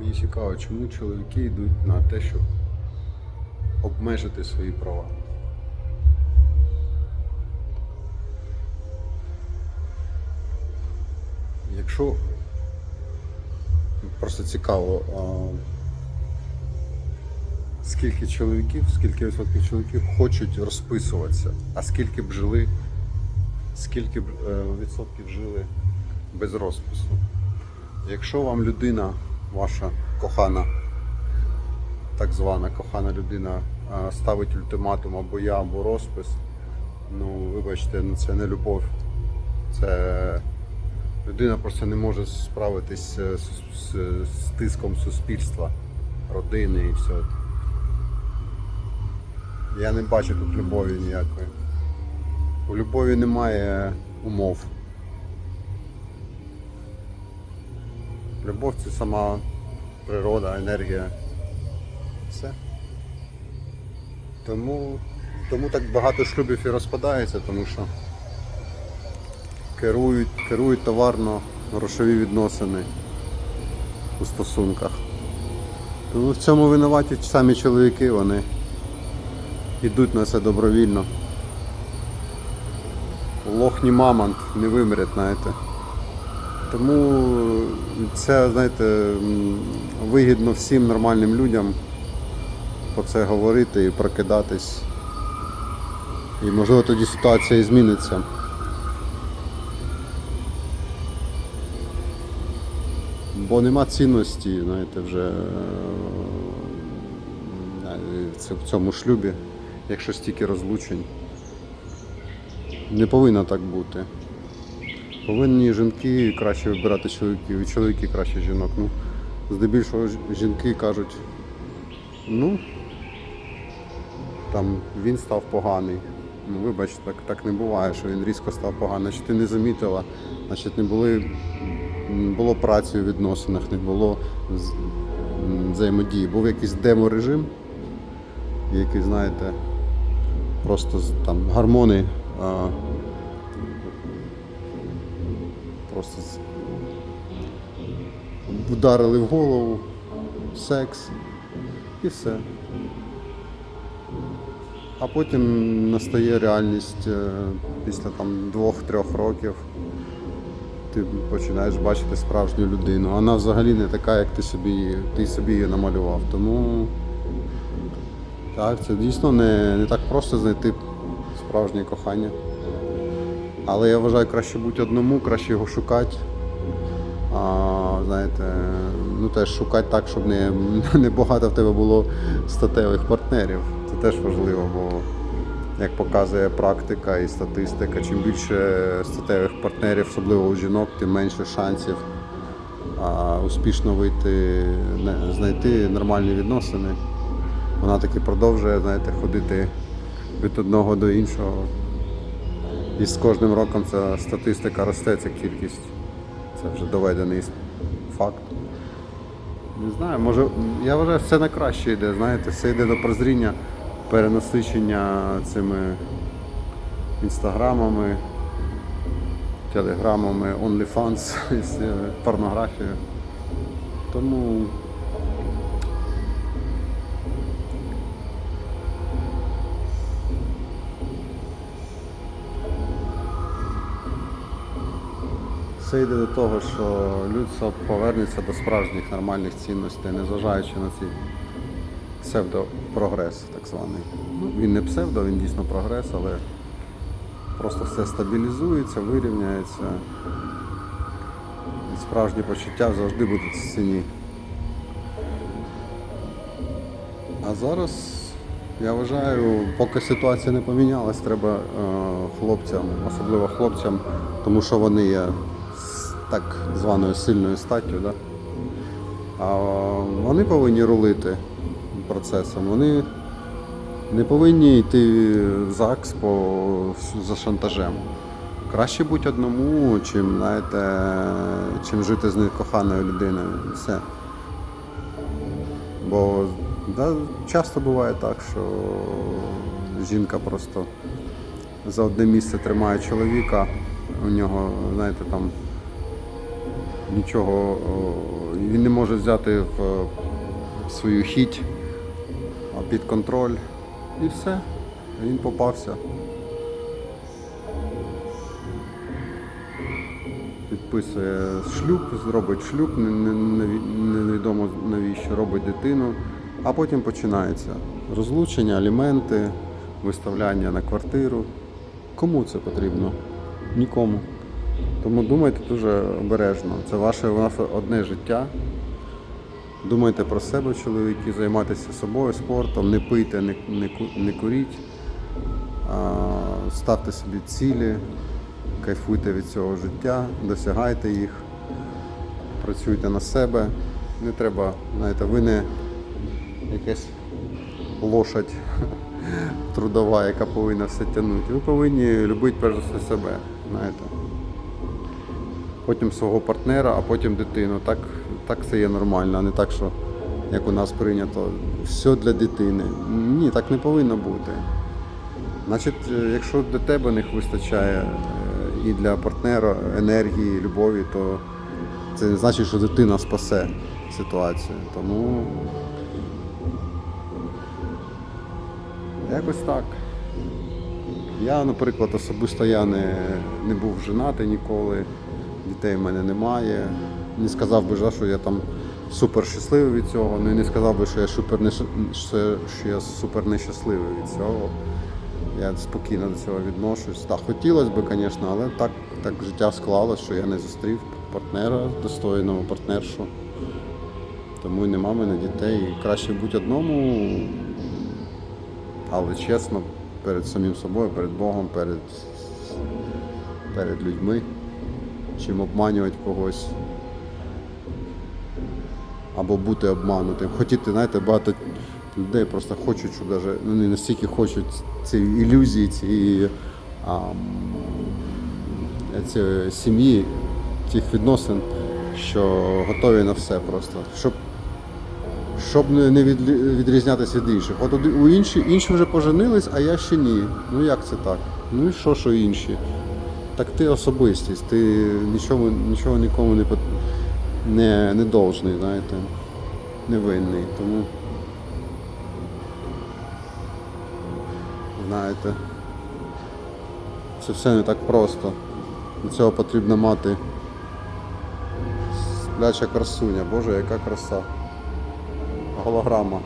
Мені цікаво, чому чоловіки йдуть на те, щоб обмежити свої права. Якщо просто цікаво, а, скільки чоловіків, скільки відсотків чоловіків хочуть розписуватися, а скільки б жили, скільки б е, відсотків жили без розпису. Якщо вам людина, ваша кохана, так звана кохана людина, ставить ультиматум або я, або розпис, ну вибачте, ну це не любов. Це людина просто не може справитись е, з, з, з тиском суспільства, родини і все. Я не бачу тут любові ніякої. У любові немає умов. Любов це сама природа, енергія. Все. Тому, тому так багато шлюбів і розпадається, тому що керують, керують товарно грошові відносини у стосунках. Тому в цьому винуваті самі чоловіки, вони йдуть на це добровільно. Лохні мамонт не вимре, знаєте. Тому це, знаєте, вигідно всім нормальним людям про це говорити і прокидатись. І можливо тоді ситуація і зміниться. Бо нема цінності, знаєте, вже е, в цьому шлюбі, якщо стільки розлучень. Не повинно так бути. Повинні жінки краще вибирати чоловіків, і чоловіки краще жінок. Ну, здебільшого жінки кажуть, ну там він став поганий. Ну, вибач, так, так не буває, що він різко став поганий. Значить, ти не замітила, значить не були, не було праці у відносинах, не було взаємодії. Був якийсь деморежим, який, знаєте, просто там гормони. А, просто вдарили в голову, секс і все. А потім настає реальність е, після там двох-трьох років. Ти починаєш бачити справжню людину. Вона взагалі не така, як ти собі, ти собі її намалював. Тому так, це дійсно не, не так просто знайти справжнє кохання. Але я вважаю, краще бути одному, краще його шукати. А, знаєте, ну теж шукати так, щоб не, не багато в тебе було статевих партнерів. Це теж важливо, бо як показує практика і статистика, чим більше статевих партнерів, особливо у жінок, тим менше шансів а, успішно вийти, не- знайти нормальні відносини. Вона таки продовжує, знаєте, ходити від одного до іншого. І з кожним роком ця статистика росте, ця кількість. Це вже доведений факт. Не знаю, може, я вважаю, все на краще йде, знаєте, все йде до прозріння, перенасичення цими інстаграмами, телеграмами, OnlyFans, порнографією. Тому все йде до того, що людство повернеться до справжніх нормальних цінностей, незважаючи на цей псевдопрогрес, так званий. Ну, він не псевдо, він дійсно прогрес, але просто все стабілізується, вирівняється. І справжні почуття завжди будуть в ціні. А зараз я вважаю, поки ситуація не помінялась, треба е, хлопцям, особливо хлопцям, тому що вони є так званою сильною статтю, да? а вони повинні рулити процесом. Вони не повинні йти в ЗАГС по, за шантажем. Краще бути одному, чим, знаєте, чим жити з некоханою людиною. Все. Бо да, часто буває так, що жінка просто за одне місце тримає чоловіка, у нього, знаєте, там нічого він не може взяти в е, свою хіть під контроль. І все. Він попався. Підписує шлюб, зробить шлюб, не- не- неві- невідомо навіщо робить дитину, а потім починається розлучення, аліменти, виставляння на квартиру. Кому це потрібно? Нікому. Тому думайте дуже обережно. Це ваше у нас одне життя. Думайте про себе, чоловіки, займайтеся собою, спортом, не пийте, не, не, не куріть, а, ставте собі цілі, кайфуйте від цього життя, досягайте їх, працюйте на себе. Не треба, знаєте, ви не якась лошадь трудова, яка повинна все тягнути. Ви повинні любити перш за все себе, знаєте. Потім свого партнера, а потім дитину. Так, так це є нормально, а не так, що як у нас прийнято, все для дитини. Ні, так не повинно бути. Значить, е, якщо для тебе не вистачає е, і для партнера енергії, любові, то це не значить, що дитина спасе ситуацію. Тому якось так. Я, наприклад, особисто я не, не був женатий ніколи, дітей в мене немає. Не сказав би, що я там супер щасливий від цього, ну і не сказав би, що я супер, не, що, я супер нещасливий від цього. Я спокійно до цього відношусь. Так, хотілося б, звісно, але так, так життя склалося, що я не зустрів партнера, достойного партнершу. Тому і нема мене дітей. Краще бути одному, але чесно, перед самим собою, перед Богом, перед, перед людьми, чим обманювати когось. Або бути обманутим. Хотіти, знаєте, багато людей просто хочуть, що даже, ну, не настільки хочуть цієї ілюзії, цієї цієї сім'ї, цих відносин, що готові на все просто. Щоб щоб не відрізнятися від інших. От у інші, інші вже поженились, а я ще ні. Ну як це так? Ну і що, що інші? Так ти особистість, ти нічого, нічого нікому не, не, не должний, знаєте, невинний. Тому знаєте, це все не так просто. Для цього потрібно мати спляча красуня. Боже, яка краса голограма.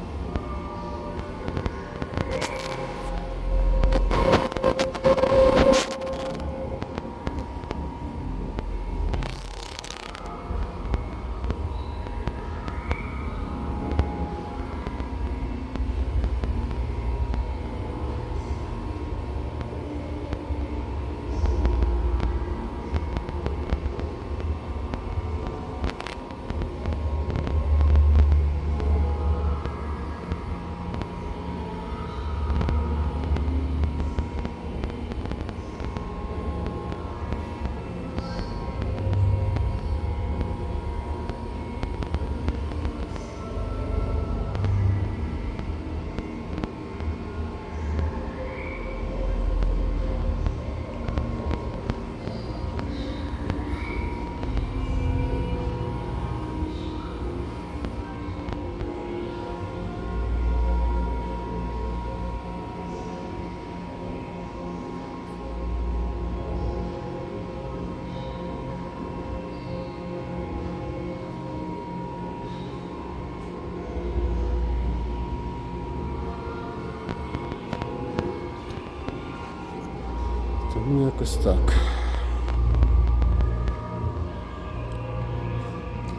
Тому якось так.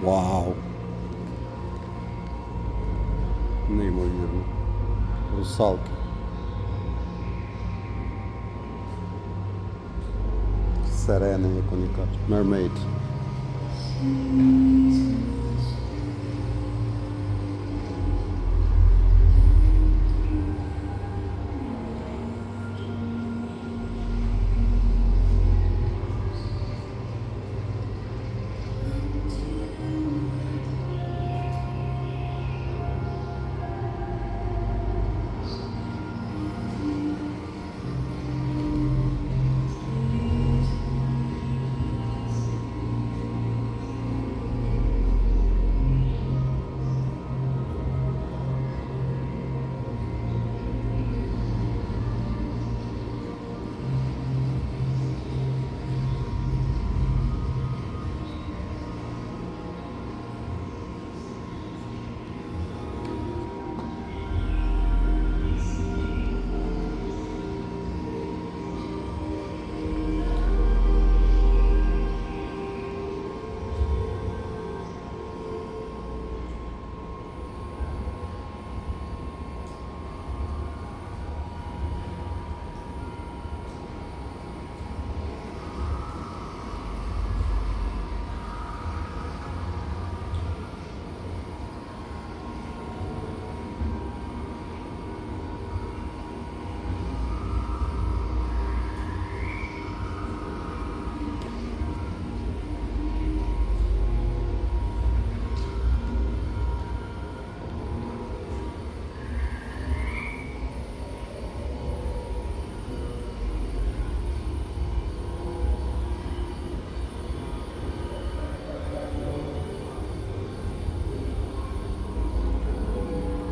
Вау. Неймовірно. Русалки. Сирени, як вони кажуть. Mermaid.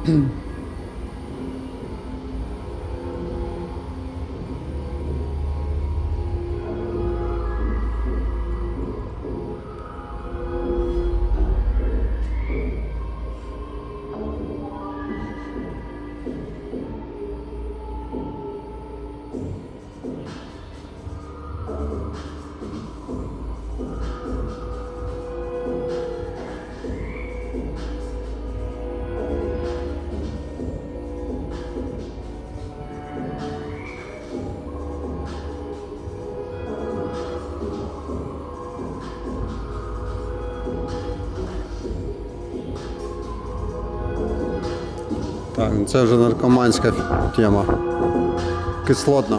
mm Так, це вже наркоманська тема. Кислотна.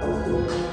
Música